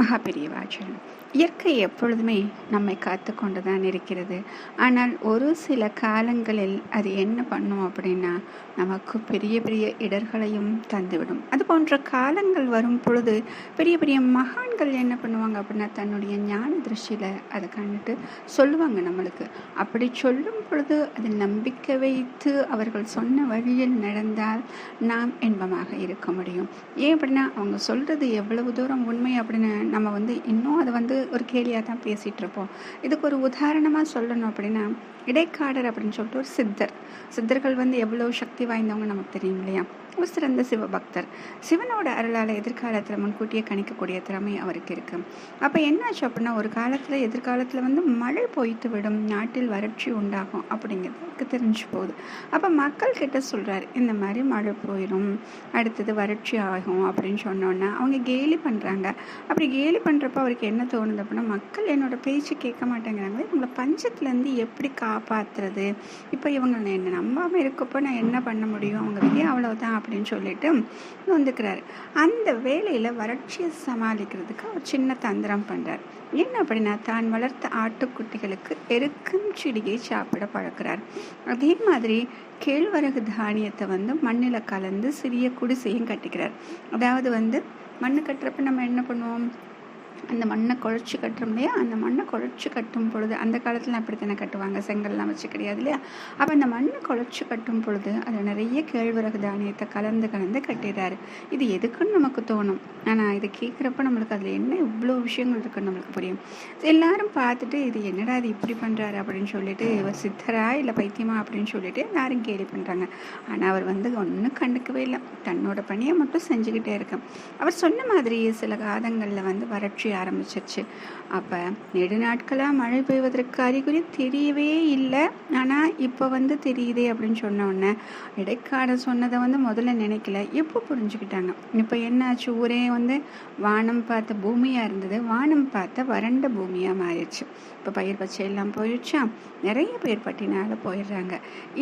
மகாபெரியவாச்சன் இயற்கை எப்பொழுதுமே நம்மை காத்து கொண்டு தான் இருக்கிறது. ஆனால் ஒரு சில காலங்களில் அது என்ன பண்ணும் அப்படின்னா நமக்கு பெரிய பெரிய இடர்களையும் தந்துவிடும். அது போன்ற காலங்கள் வரும் பொழுது பெரிய பெரிய மகான்கள் என்ன பண்ணுவாங்க அப்படின்னா தன்னுடைய ஞான திருஷ்டியில் அதை கண்டுட்டு சொல்லுவாங்க நம்மளுக்கு. அப்படி சொல்லும் அப்பொழுது அதில் நம்பிக்கை வைத்து அவர்கள் சொன்ன வழியில் நடந்தால் நாம் இன்பமாக இருக்க முடியும். ஏன் அப்படின்னா அவங்க சொல்கிறது எவ்வளவு தூரம் உண்மை அப்படின்னு நம்ம வந்து இன்னும் அதை வந்து ஒரு கேலியாக தான் பேசிகிட்டு இருப்போம். இதுக்கு ஒரு உதாரணமாக சொல்லணும் அப்படின்னா இடைக்காடர் அப்படின்னு சொல்லிட்டு ஒரு சித்தர். சித்தர்கள் வந்து எவ்வளோ சக்தி வாய்ந்தவங்க நமக்கு தெரியும் இல்லையா? ஒரு சிறந்த சிவபக்தர். சிவனோட அருளால் எதிர்காலத்தில் முன்கூட்டியே கணிக்கக்கூடிய திறமை அவருக்கு இருக்கு. அப்போ என்னாச்சு அப்படின்னா ஒரு காலத்தில் எதிர்காலத்தில் வந்து மழை பொய்த்து விடும் நாட்டில் வறட்சி உண்டாகும் அப்படிங்கிறதுக்கு தெரிஞ்சு போகுது. அப்போ மக்கள் கிட்ட சொல்கிறார் இந்த மாதிரி மழை போயிடும் அடுத்தது வறட்சி ஆகும் அப்படின்னு சொன்னோன்னா அவங்க கேலி பண்ணுறாங்க அப்படி கேலி பண்ணுறப்ப அவருக்கு என்ன தோணுது அப்படின்னா மக்கள் என்னோட பேச்சு கேட்க மாட்டேங்கிறாங்க இவங்களை பஞ்சத்துலேருந்து எப்படி காப்பாற்றுறது இப்போ இவங்க என்ன நம்பாமல் இருக்கப்போ நான் என்ன பண்ண முடியும்? அவங்க வெளியே அவ்வளோதான் அப்படின்னு சொல்லிட்டு வந்துக்கிறாரு அந்த வேலையில் வறட்சியை சமாளிக்கிறதுக்கு ஒரு சின்ன தந்திரம் பண்ணுறார் என்ன அப்படின்னா தான் வளர்த்த ஆட்டுக்குட்டிகளுக்கு எருக்கும் செடியை சாப்பிட பழக்கிறார். அதே மாதிரி கேழ்வரகு தானியத்தை வந்து மண்ணில் கலந்து சிறிய குடிசையும் கட்டிக்கிறார். அதாவது வந்து மண்ணு கட்டுறப்ப நம்ம என்ன பண்ணுவோம்? அந்த மண்ணை குழச்சி கட்டுறோம் இல்லையா? அந்த மண்ணை குழச்சி கட்டும் பொழுது அந்த காலத்தில் அப்படி தானே கட்டுவாங்க? செங்கல்லாம் வச்சு கிடையாது இல்லையா? அப்போ அந்த மண்ணை குழச்சி கட்டும் பொழுது அதில் நிறைய கேழ்வரகு தானியத்தை கலந்து கலந்து கட்டிடுறாரு இது எதுக்குன்னு நமக்கு தோணும். ஆனால் இதை கேட்குறப்ப நம்மளுக்கு அதில் என்ன இவ்வளோ விஷயங்கள் இருக்குன்னு நம்மளுக்கு புரியும். எல்லாரும் பார்த்துட்டு இது என்னடா இது இப்படி பண்ணுறாரு அப்படின்னு சொல்லிட்டு இவர் சித்தரா இல்லை பைத்தியமா அப்படின்னு சொல்லிட்டு எல்லாரும் கேலி பண்ணுறாங்க ஆனால் அவர் வந்து ஒன்றும் கண்டுக்கவே இல்லை. தன்னோட பணியை மட்டும் செஞ்சுக்கிட்டே இருக்கேன் அவர் சொன்ன மாதிரி சில காதங்களில் வந்து வறட்சி ஆரம்பிச்சிருச்சு. அப்போ நெடு நாட்களாக மழை பெய்வதற்கு அறிகுறி தெரியவே இல்லை. ஆனால் இப்போ வந்து தெரியுதே அப்படின்னு சொன்னோடனே இடைக்காடு சொன்னதை வந்து முதல்ல நினைக்கல. எப்போ புரிஞ்சுக்கிட்டாங்க? இப்போ என்னாச்சு? ஊரே வந்து வானம் பார்த்த பூமியாக இருந்தது. வானம் பார்த்த வறண்ட பூமியாக மாறிடுச்சு. இப்போ பயிர் பச்சை எல்லாம் போயிடுச்சா? நிறைய பேர் பட்டினால் போயிடுறாங்க.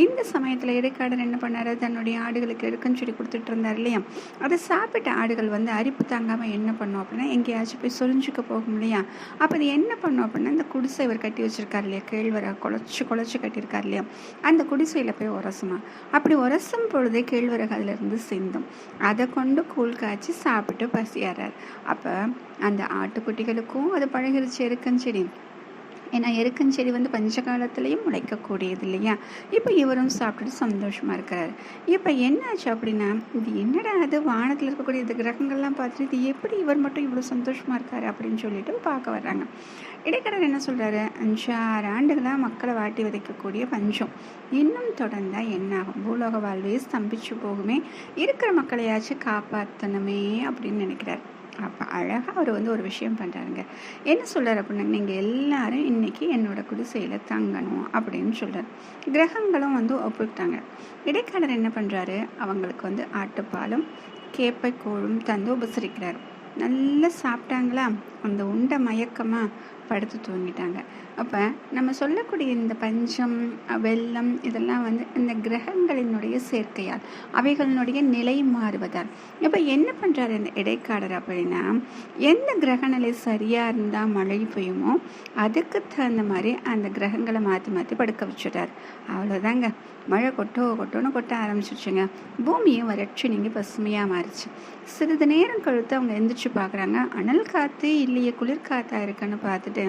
இந்த சமயத்தில் இடைக்காடர் என்ன பண்ணார்? தன்னுடைய ஆடுகளுக்கு இருக்குன்னு சொல்லி கொடுத்துட்டு இருந்தார் இல்லையா? அதை சாப்பிட்ட ஆடுகள் வந்து அரிப்பு தாங்காமல் என்ன பண்ணும் அப்படின்னா எங்கேயாச்சும் போய் சொரிஞ்சுக்க போகும் இல்லையா? அப்போ அது என்ன பண்ணும் அப்படின்னா இந்த குடிசை இவர் கட்டி வச்சிருக்கார் இல்லையா? கேழ்வரை குழச்சி குழச்சி கட்டியிருக்கார் இல்லையா? அந்த குடிசையில் போய் உரசுமா? அப்படி உரசும் பொழுதே கேழ்வரகு அதிலிருந்து சிந்தும். அதை கொண்டு கூழ் காய்ச்சி சாப்பிட்டு பசியாரார் அப்போ அந்த ஆட்டுக்குட்டிகளுக்கும் அது பழகிருச்சு இருக்குன்னு சரி ஏன்னா எருக்கஞ்செடி வந்து பஞ்ச காலத்துலேயும் முளைக்கக்கூடியது இல்லையா இப்போ இவரும் சாப்பிட்டுட்டு சந்தோஷமாக இருக்கிறாரு. இப்போ என்னாச்சு அப்படின்னா இது என்னடா அது? வானத்தில் இருக்கக்கூடிய இந்த கிரகங்கள்லாம் பார்த்துட்டு இது எப்படி இவர் மட்டும் இவ்வளோ சந்தோஷமாக இருக்காரு அப்படின்னு சொல்லிட்டு பார்க்க வர்றாங்க. இடைக்கடர் என்ன சொல்கிறாரு அஞ்சாறு ஆண்டுகளாக மக்களை வாட்டி விதைக்கக்கூடிய பஞ்சம். இன்னும் தொடர்ந்தால் என்ன ஆகும் பூலோக வாழ்வே ஸ்தம்பிச்சு போகுமே. இருக்கிற மக்களையாச்சும் காப்பாற்றணுமே அப்படின்னு நினைக்கிறார். அப்போ அழகாக அவர் வந்து ஒரு விஷயம் பண்ணுறாருங்க என்ன சொல்கிறார் அப்படின்னா நீங்கள் எல்லாரும் இன்றைக்கி என்னோடய குடிசையில் தங்கணும் அப்படின்னு சொல்கிறார் கிரகங்களும் வந்து ஒப்புக்கிட்டாங்க இடைக்காலர் என்ன பண்ணுறாரு அவங்களுக்கு வந்து ஆட்டுப்பாலும் கேப்பை கோழும் தந்து உபசரிக்கிறார். நல்லா சாப்பிட்டாங்களா? அந்த உண்டை மயக்கமாக படுத்து தூங்கிட்டாங்க. அப்போ நம்ம சொல்லக்கூடிய இந்த பஞ்சம் வெள்ளம் இதெல்லாம் வந்து இந்த கிரகங்களினுடைய சேர்க்கையால் அவைகளினுடைய நிலை மாறுவதால். இப்போ என்ன பண்ணுறாரு இந்த இடைக்காடர் அப்படின்னா எந்த கிரக நிலை சரியாக இருந்தால் மழை பெய்யுமோ அதுக்கு தகுந்த மாதிரி அந்த கிரகங்களை மாற்றி மாற்றி படுக்க வச்சுட்டார் அவ்வளோதாங்க மழை கொட்டோ கொட்டோன்னு கொட்ட ஆரம்பிச்சிருச்சுங்க. பூமியும் வறட்சி நீங்கள் பசுமையாக மாறிச்சு. சிறிது நேரம் கழுத்து அவங்க எந்திரிச்சு பார்க்குறாங்க அனல் காற்று இல்லையே குளிர் காத்தா இருக்குன்னு பார்த்துட்டு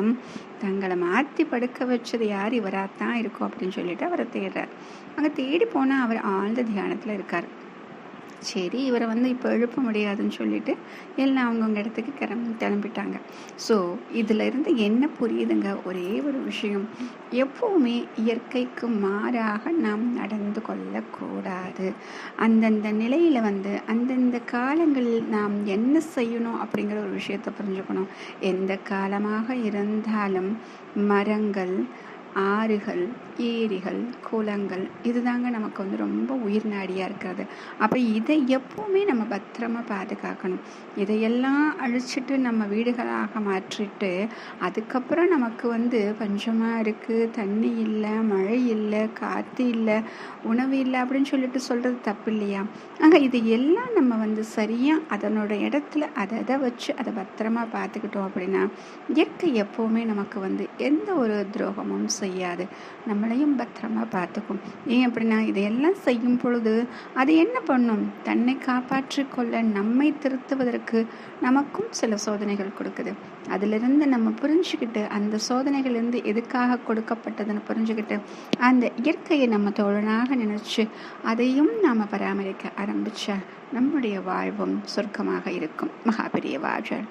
தங்களை மாற்றி படுக்க வச்சது யார்? இவராக தான் இருக்கும் அப்படின்னு சொல்லிட்டு அவரை தேடுறார். அங்கே தேடி போனால் அவர் ஆழ்ந்த தியானத்தில் இருக்கார். சரி இவரை வந்து இப்போ எழுப்ப முடியாதுன்னு சொல்லிட்டு எல்லாம் அவங்கவுங்க இடத்துக்கு கிளம்பி கிளம்பிட்டாங்க. ஸோ இதில் இருந்து என்ன புரியுதுங்க? ஒரே ஒரு விஷயம். எப்போவுமே இயற்கைக்கு மாறாக நாம் நடந்து கொள்ளக்கூடாது. அந்தந்த நிலையில் வந்து அந்தந்த காலங்களில் நாம் என்ன செய்யணும் அப்படிங்கிற ஒரு விஷயத்தை புரிஞ்சுக்கணும். எந்த காலமாக இருந்தாலும் மரங்கள் ஆறுகள் ஏரிகள் குளங்கள் இதுதாங்க நமக்கு வந்து ரொம்ப உயிர் நாடியாக இருக்கிறது. அப்போ இதை எப்போவுமே நம்ம பத்திரமா பாதுகாக்கணும். இதையெல்லாம் அழிச்சிட்டு நம்ம வீடுகளாக மாற்றிட்டு அதுக்கப்புறம் நமக்கு வந்து பஞ்சமாக இருக்குது தண்ணி இல்லை மழை இல்லை காற்று இல்லை உணவு இல்லை அப்படின்னு சொல்லிட்டு சொல்கிறது தப்பு இல்லையா? ஆக இது எல்லாம் நம்ம வந்து சரியாக அதனோட இடத்துல அதை அதை வச்சு அதை பத்திரமா பார்த்துக்கிட்டோம் அப்படின்னா இயற்கை எப்போவுமே நமக்கு வந்து எந்த ஒரு துரோகமும் செய்யாது. நம்மளையும் பத்திரமா பார்த்துக்கும். ஏன் அப்படின்னா இதையெல்லாம் செய்யும் பொழுது அது என்ன பண்ணும்? தன்னை காப்பாற்றி கொள்ள நம்மை திருத்துவதற்கு நமக்கும் சில சோதனைகள் கொடுக்குது. அதிலிருந்து நம்ம புரிஞ்சுக்கிட்டு அந்த சோதனைகள்லேருந்து எதுக்காக கொடுக்கப்பட்டதுன்னு புரிஞ்சுக்கிட்டு அந்த இயற்கையை நம்ம தோழனாக நினச்சி அதையும் நாம் பராமரிக்க ஆரம்பித்தா நம்முடைய வாழ்வும் சொர்க்கமாக இருக்கும். மகாபெரிய வாழல்